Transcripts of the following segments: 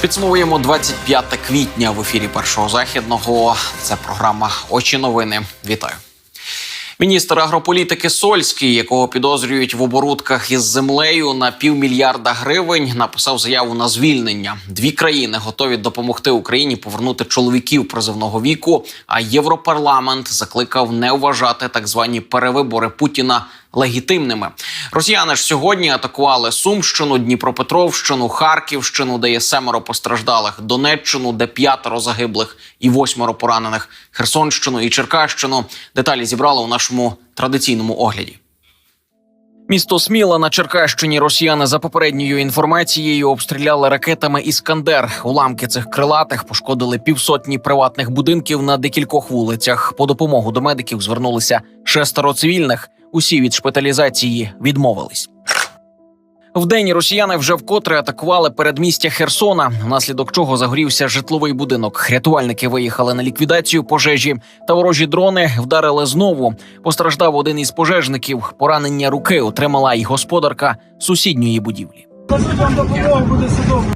Підсумовуємо 25 квітня в ефірі першого західного. Це програма Очі новини. Вітаю. Міністр агрополітики Сольський, якого підозрюють в оборудках із землею на півмільярда гривень, написав заяву на звільнення. Дві країни готові допомогти Україні повернути чоловіків призовного віку. А Європарламент закликав не вважати так звані перевибори Путіна легітимними. Росіяни ж сьогодні атакували Сумщину, Дніпропетровщину, Харківщину, де є семеро постраждалих, Донеччину, де п'ятеро загиблих і восьмеро поранених, Херсонщину і Черкащину. Деталі зібрали у нашому традиційному огляді. Місто Сміла на Черкащині росіяни за попередньою інформацією обстріляли ракетами Іскандер. Уламки цих крилатих пошкодили півсотні приватних будинків на декількох вулицях. По допомогу до медиків звернулися шестеро цивільних. Усі від шпиталізації відмовились. Вдень росіяни вже вкотре атакували передмістя Херсона, внаслідок чого загорівся житловий будинок. Рятувальники виїхали на ліквідацію пожежі, та ворожі дрони вдарили знову. Постраждав один із пожежників. Поранення руки отримала й господарка сусідньої будівлі.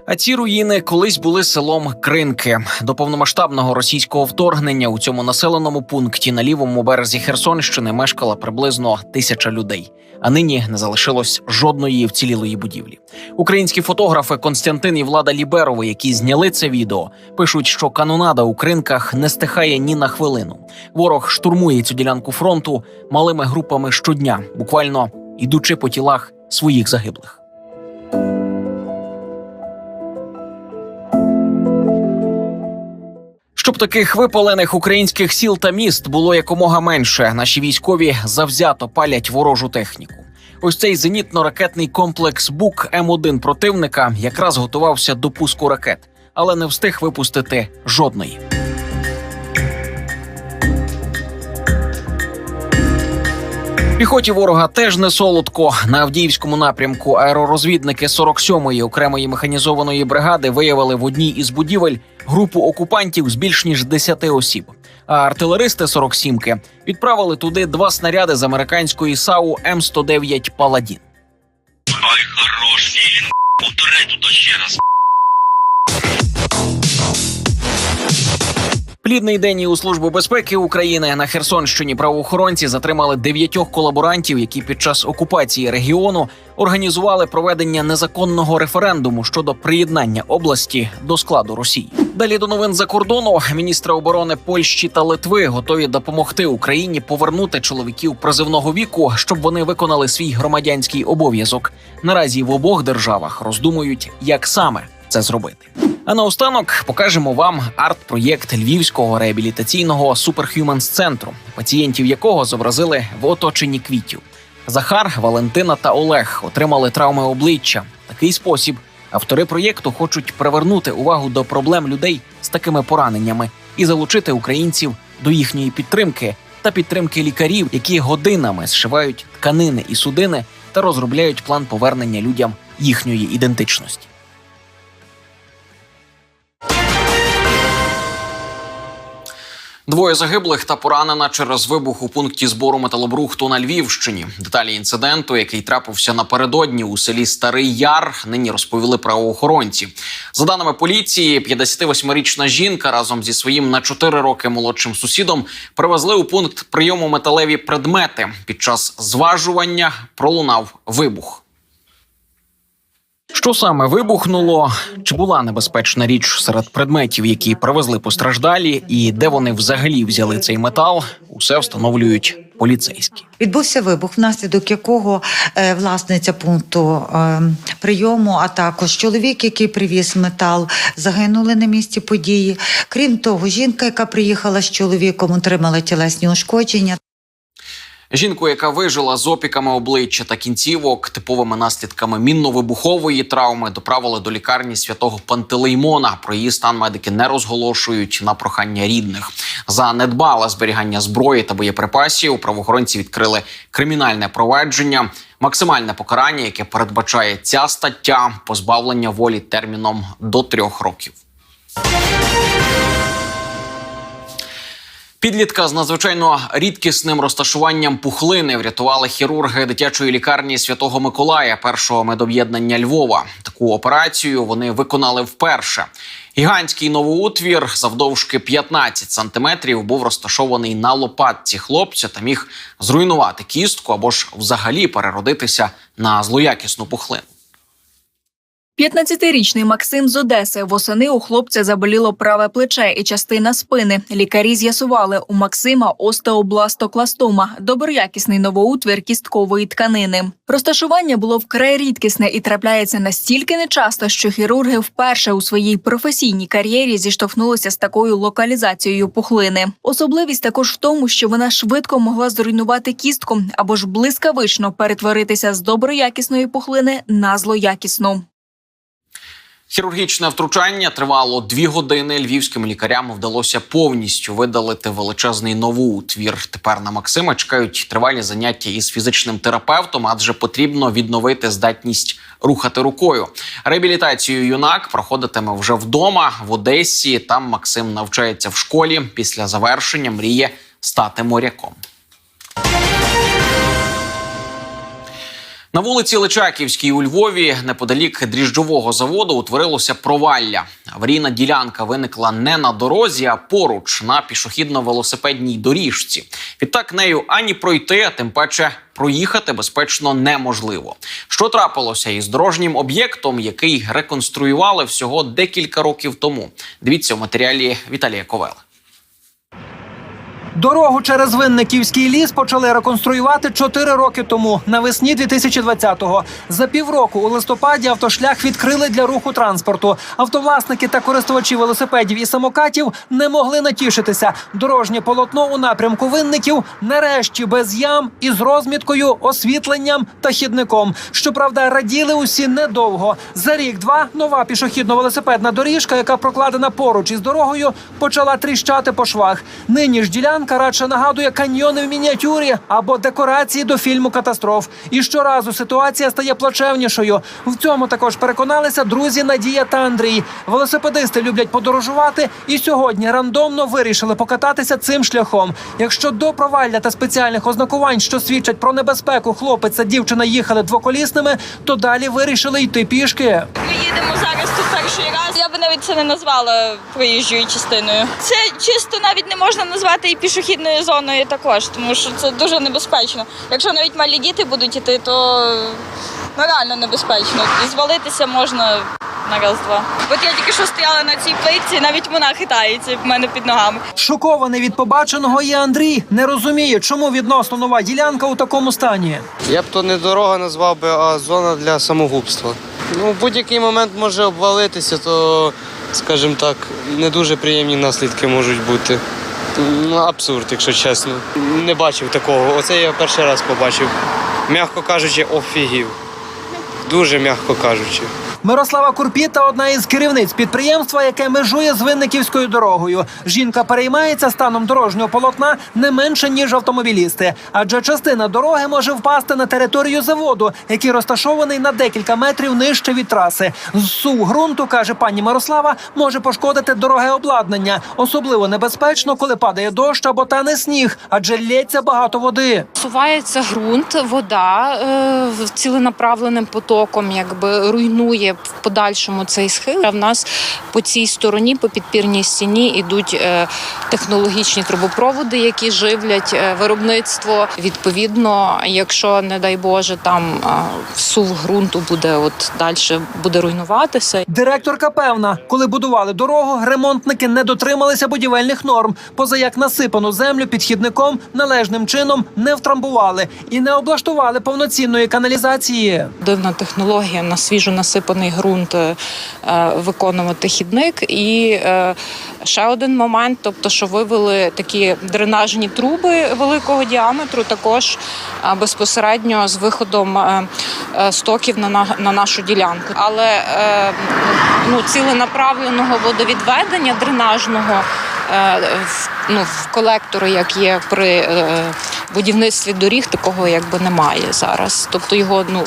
А ці руїни колись були селом Кринки. До повномасштабного російського вторгнення у цьому населеному пункті на лівому березі Херсонщини мешкала приблизно тисяча людей. А нині не залишилось жодної вцілілої будівлі. Українські фотографи Константин і Влада Ліберови, які зняли це відео, пишуть, що канонада у кринках не стихає ні на хвилину. Ворог штурмує цю ділянку фронту малими групами щодня, буквально ідучи по тілах своїх загиблих. Щоб таких випалених українських сіл та міст було якомога менше, наші військові завзято палять ворожу техніку. Ось цей зенітно-ракетний комплекс БУК М1 противника якраз готувався до пуску ракет, але не встиг випустити жодної. Піхоті ворога теж не солодко. На Авдіївському напрямку аеророзвідники 47-ї окремої механізованої бригади виявили в одній із будівель групу окупантів з більш ніж 10 осіб. А артилеристи 47-ки відправили туди два снаряди з американської САУ М109 Паладін. Ай, хорош, Ілін, ще раз. Плідний день і у службу безпеки України на Херсонщині правоохоронці затримали дев'ятьох колаборантів, які під час окупації регіону організували проведення незаконного референдуму щодо приєднання області до складу Росії. Далі до новин за кордону міністри оборони Польщі та Литви готові допомогти Україні повернути чоловіків призивного віку, щоб вони виконали свій громадянський обов'язок. Наразі в обох державах роздумують, як саме це зробити. А наостанок покажемо вам арт-проєкт львівського реабілітаційного Superhumans центру, пацієнтів якого зобразили в оточенні квітів. Захар, Валентина та Олег отримали травми обличчя. Такий спосіб автори проєкту хочуть привернути увагу до проблем людей з такими пораненнями і залучити українців до їхньої підтримки та підтримки лікарів, які годинами зшивають тканини і судини та розробляють план повернення людям їхньої ідентичності. Двоє загиблих та поранена через вибух у пункті збору металобрухту на Львівщині. Деталі інциденту, який трапився напередодні у селі Старий Яр, нині розповіли правоохоронці. За даними поліції, 58-річна жінка разом зі своїм на 4 роки молодшим сусідом привезли у пункт прийому металеві предмети. Під час зважування пролунав вибух. Що саме вибухнуло? Чи була небезпечна річ серед предметів, які привезли постраждалі, і де вони взагалі взяли цей метал? Усе встановлюють поліцейські. Відбувся вибух, внаслідок якого е, власниця пункту е, прийому, а також чоловік, який привіз метал, загинули на місці події. Крім того, жінка, яка приїхала з чоловіком, отримала тілесні ушкодження. Жінку, яка вижила з опіками обличчя та кінцівок, типовими наслідками мінно-вибухової травми, доправили до лікарні святого Пантелеймона. Про її стан медики не розголошують на прохання рідних. За недбале зберігання зброї та боєприпасів правоохоронці відкрили кримінальне провадження. Максимальне покарання, яке передбачає ця стаття, позбавлення волі терміном до трьох років. Підлітка з надзвичайно рідкісним розташуванням пухлини врятували хірурги дитячої лікарні Святого Миколая першого медоб'єднання Львова. Таку операцію вони виконали вперше. Гігантський новоутвір завдовжки 15 сантиметрів був розташований на лопатці хлопця та міг зруйнувати кістку або ж взагалі переродитися на злоякісну пухлину. 15-річний Максим з Одеси восени у хлопця заболіло праве плече і частина спини. Лікарі з'ясували, у Максима остеобластокластома – доброякісний новоутвір кісткової тканини. Розташування було вкрай рідкісне і трапляється настільки нечасто, що хірурги вперше у своїй професійній кар'єрі зіштовхнулися з такою локалізацією пухлини. Особливість також в тому, що вона швидко могла зруйнувати кістку або ж блискавично перетворитися з доброякісної пухлини на злоякісну. Хірургічне втручання тривало дві години. Львівським лікарям вдалося повністю видалити величезний новоутвір. Тепер на Максима чекають тривалі заняття із фізичним терапевтом, адже потрібно відновити здатність рухати рукою. Реабілітацію юнак проходитиме вже вдома в Одесі. Там Максим навчається в школі. Після завершення мріє стати моряком. На вулиці Личаківській у Львові, неподалік дріжджового заводу, утворилося провалля. Аварійна ділянка виникла не на дорозі, а поруч на пішохідно-велосипедній доріжці. Відтак нею ані пройти, а тим паче проїхати безпечно неможливо. Що трапилося із дорожнім об'єктом, який реконструювали всього декілька років тому? Дивіться у матеріалі Віталія Ковела. Дорогу через Винниківський ліс почали реконструювати 4 роки тому, навесні 2020-го. За півроку у листопаді автошлях відкрили для руху транспорту. Автовласники та користувачі велосипедів і самокатів не могли натішитися. Дорожнє полотно у напрямку винників нарешті без ям із розміткою, освітленням та хідником. Щоправда, раділи усі недовго. За рік-два нова пішохідно-велосипедна доріжка, яка прокладена поруч із дорогою, почала тріщати по швах. Нині ж ділянка радше нагадує каньйони в мініатюрі або декорації до фільму катастроф. І щоразу ситуація стає плачевнішою. В цьому також переконалися друзі Надія та Андрій. Велосипедисти люблять подорожувати, і сьогодні рандомно вирішили покататися цим шляхом. Якщо до провалля та спеціальних ознакувань, що свідчать про небезпеку, хлопець та дівчина їхали двоколісними, то далі вирішили йти пішки. Ми їдемо зараз тут перший раз. Я би навіть це не назвала проїжджою частиною. Це чисто навіть не можна назвати і пішохідною зоною також, тому що це дуже небезпечно. Якщо навіть малі діти будуть іти, то ну, реально небезпечно. І звалитися можна на раз-два. От я тільки що стояла на цій плитці, навіть вона хитається в мене під ногами. Шокований від побаченого є Андрій. Не розуміє, чому відносно нова ділянка у такому стані. Я б то не дорога назвав би, а зона для самогубства. Ну, в будь-який момент може обвалитися, то, скажімо так, не дуже приємні наслідки можуть бути. Ну, абсурд, якщо чесно. Не бачив такого. Оце я перший раз побачив. М'яко кажучи, офігів. Дуже м'яко кажучи. Мирослава Курпіта одна із керівниць підприємства, яке межує з Винниківською дорогою. Жінка переймається станом дорожнього полотна не менше ніж автомобілісти, адже частина дороги може впасти на територію заводу, який розташований на декілька метрів нижче від траси. Зсув ґрунту каже пані Мирослава, може пошкодити дороге обладнання. Особливо небезпечно, коли падає дощ або тане сніг, адже лється багато води. Сувається ґрунт, вода е, ціленаправленим потоком, якби руйнує в подальшому цей схил. А в нас по цій стороні, по підпірній стіні, ідуть е, технологічні трубопроводи, які живлять е, виробництво. Відповідно, якщо не дай Боже, там е, всув ґрунту буде от далі буде руйнуватися. Директорка певна, коли будували дорогу, ремонтники не дотрималися будівельних норм. Поза як насипану землю під хідником належним чином не втрамбували і не облаштували повноцінної каналізації. Дивна технологія на свіжо насипаний ґрунт е, виконувати хідник. І е, ще один момент, тобто, що вивели такі дренажні труби великого діаметру, також е, безпосередньо з виходом стоків на, на, на нашу ділянку. Але ну, ціленаправленого водовідведення дренажного. ну, в колектори, як є при будівництві доріг такого якби немає зараз. Тобто його ну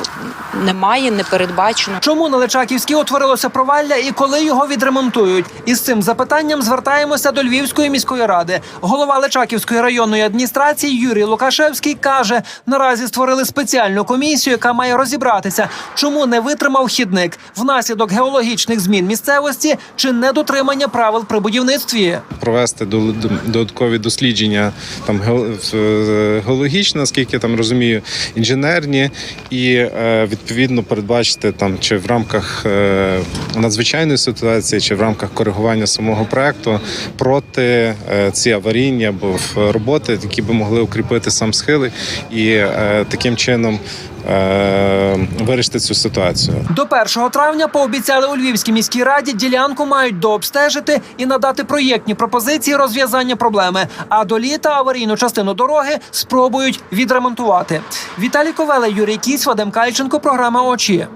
немає, не передбачено. Чому на Личаківській утворилося провалля і коли його відремонтують? Із цим запитанням звертаємося до Львівської міської ради. Голова Личаківської районної адміністрації Юрій Лукашевський каже: наразі створили спеціальну комісію, яка має розібратися, чому не витримав хідник внаслідок геологічних змін місцевості чи недотримання правил при будівництві. провести додаткові дослідження там ге- геологічні, наскільки я там розумію, інженерні, і е, відповідно передбачити там чи в рамках е, надзвичайної ситуації, чи в рамках коригування самого проекту проти е, ці аварійні або роботи, які би могли укріпити сам схили. І таким чином вирішити цю ситуацію. До 1 травня пообіцяли у Львівській міській раді ділянку мають дообстежити і надати проєктні пропозиції розв'язання проблеми. А до літа аварійну частину дороги спробують відремонтувати. Віталій Ковеле, Юрій Кіць, Вадим Кальченко. Програма очі.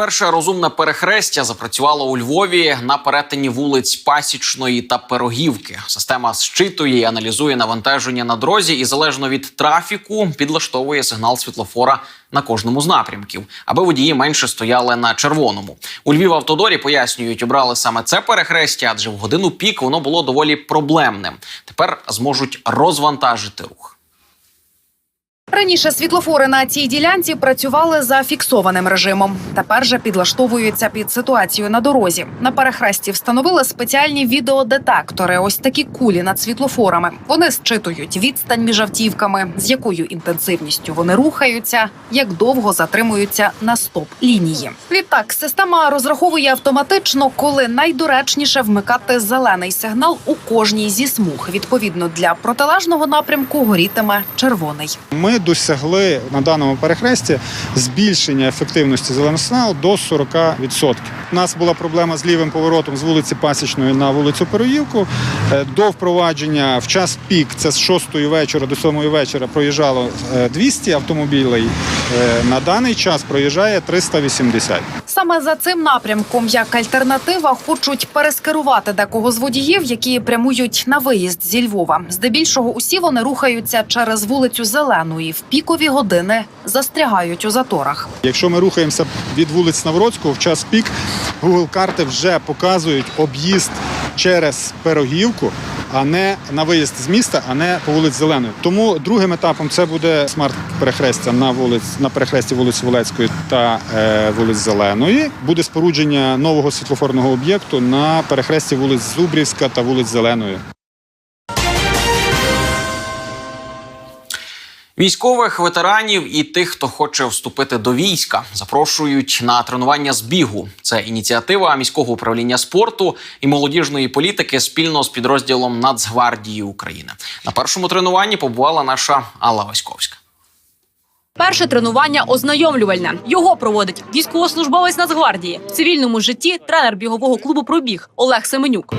Перше розумне перехрестя запрацювало у Львові на перетині вулиць Пасічної та Пирогівки. Система зчитує і аналізує навантаження на дорозі і залежно від трафіку підлаштовує сигнал світлофора на кожному з напрямків, аби водії менше стояли на червоному. У Львів автодорі пояснюють, обрали саме це перехрестя, адже в годину пік воно було доволі проблемним. Тепер зможуть розвантажити рух. Раніше світлофори на цій ділянці працювали за фіксованим режимом. Тепер же підлаштовуються під ситуацію на дорозі. На перехресті встановили спеціальні відеодетектори. Ось такі кулі над світлофорами. Вони зчитують відстань між автівками, з якою інтенсивністю вони рухаються, як довго затримуються на стоп лінії. Відтак система розраховує автоматично, коли найдоречніше вмикати зелений сигнал у кожній зі смуг. Відповідно для протилежного напрямку горітиме червоний. Ми досягли на даному перехресті збільшення ефективності зеленого сигналу до 40%. У нас була проблема з лівим поворотом з вулиці Пасічної на вулицю Пероївку. Е, До впровадження в час пік, це з 6 вечора до 7 вечора, проїжджало е, 200 автомобілей. Е, На даний час проїжджає 380. Саме за цим напрямком, як альтернатива, хочуть перескерувати декого з водіїв, які прямують на виїзд зі Львова. Здебільшого усі вони рухаються через вулицю Зеленої. В пікові години застрягають у заторах. Якщо ми рухаємося від вулиць Навроцького в час пік, Google карти вже показують об'їзд через Пирогівку, а не на виїзд з міста, а не по вулиці Зеленої. Тому другим етапом це буде смарт-перехрестя на вулиць на перехресті вулиці Волецької та е, вулиць Зеленої. Буде спорудження нового світлофорного об'єкту на перехресті вулиць Зубрівська та вулиць Зеленої. Військових ветеранів і тих, хто хоче вступити до війська, запрошують на тренування з бігу. Це ініціатива міського управління спорту і молодіжної політики спільно з підрозділом Нацгвардії України. На першому тренуванні побувала наша Алла Васьковська. Перше тренування ознайомлювальне. Його проводить військовослужбовець Нацгвардії. В цивільному житті тренер бігового клубу Пробіг Олег Семенюк.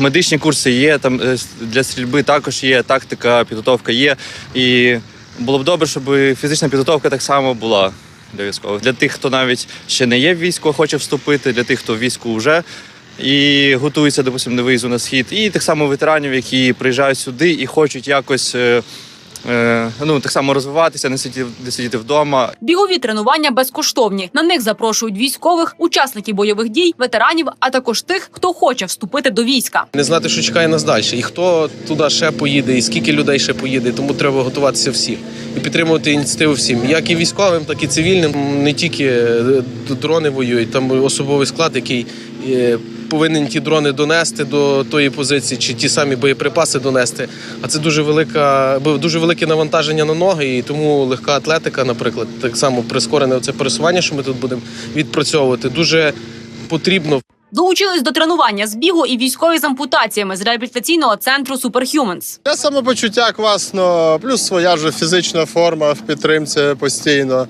Медичні курси є, там е, для стрільби також є, тактика, підготовка є. І було б добре, щоб фізична підготовка так само була для військових. Для тих, хто навіть ще не є в війську, а хоче вступити, для тих, хто в війську вже і готується, допустим, до виїзду на схід. І так само ветеранів, які приїжджають сюди і хочуть якось. Е, Ну, так само розвиватися, не сидіти, не сидіти вдома. Бігові тренування безкоштовні. На них запрошують військових, учасників бойових дій, ветеранів, а також тих, хто хоче вступити до війська. Не знати, що чекає нас далі, і хто туди ще поїде, і скільки людей ще поїде. Тому треба готуватися всі і підтримувати ініціативу всім, як і військовим, так і цивільним. Не тільки е, дрони воюють, там особовий склад, який е, повинен ті дрони донести до тої позиції, чи ті самі боєприпаси донести. А це дуже велика, дуже велике навантаження на ноги, і тому легка атлетика, наприклад, так само прискорене це пересування, що ми тут будемо відпрацьовувати, дуже потрібно. Долучились до тренування з бігу і військові з ампутаціями з реабілітаційного центру Superhumans. Для самопочуття класно, плюс своя ж фізична форма в підтримці постійно.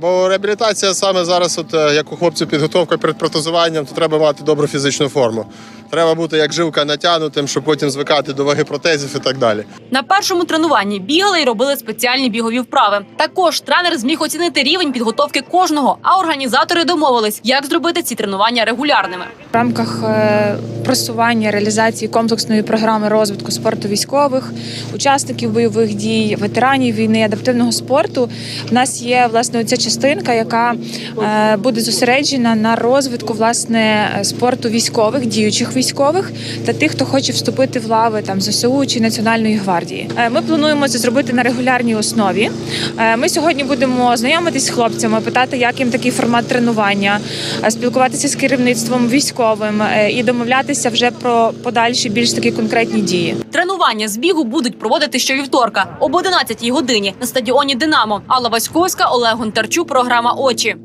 Бо реабілітація саме зараз, от е, як у хлопців підготовка перед протезуванням, то треба мати добру фізичну форму. Треба бути як жилка натягнутим, щоб потім звикати до ваги протезів і так далі. На першому тренуванні бігали і робили спеціальні бігові вправи. Також тренер зміг оцінити рівень підготовки кожного, а організатори домовились, як зробити ці тренування регулярними. В рамках е, просування реалізації комплексної програми розвитку спорту військових, учасників бойових дій, ветеранів війни, адаптивного спорту. В нас є власне ця частинка, яка е, буде зосереджена на розвитку власне спорту військових, діючих військових та тих, хто хоче вступити в лави там ЗСУ чи Національної гвардії. Е, Ми плануємо це зробити на регулярній основі. Е, Ми сьогодні будемо знайомитись з хлопцями, питати, як їм такий формат тренування, спілкуватися з керівництвом військовим і домовлятися вже про подальші більш такі конкретні дії. Тренування з бігу будуть проводити щовівторка об 11 годині на стадіоні Динамо. Алла Васьковська, Олег Гонтарчук, програма Очі.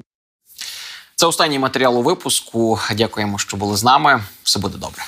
Це останній матеріал у випуску. Дякуємо, що були з нами. Все буде добре.